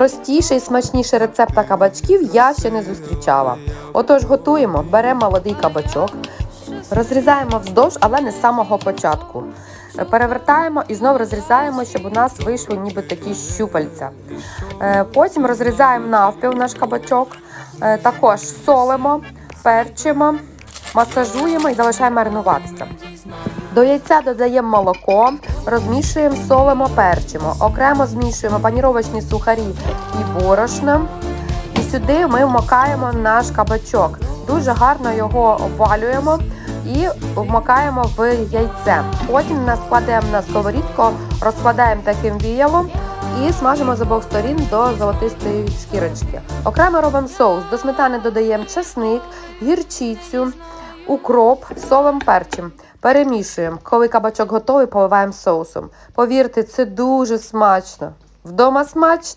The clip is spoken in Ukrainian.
Простіший і смачніший рецепта кабачків я ще не зустрічала. Отож, готуємо, беремо молодий кабачок, розрізаємо вздовж, але не з самого початку. Е, Перевертаємо і знов розрізаємо, щоб у нас вийшли ніби такі щупальця. Е, Потім розрізаємо навпіл наш кабачок, Е, також солимо, перчимо, масажуємо і залишаємо маринуватися. До яйця додаємо молоко, розмішуємо, солимо, перчимо. Окремо змішуємо паніровочні сухарі і борошно. І сюди ми вмокаємо наш кабачок. Дуже гарно його обвалюємо і вмокаємо в яйце. Потім нас складаємо на сковорідку, розкладаємо таким віялом і смажимо з обох сторін до золотистої шкірочки. Окремо робимо соус. До сметани додаємо чесник, гірчицю, укроп, солом, перчим. Перемішуємо. Коли кабачок готовий, поливаємо соусом. Повірте, це дуже смачно. Вдома смачно.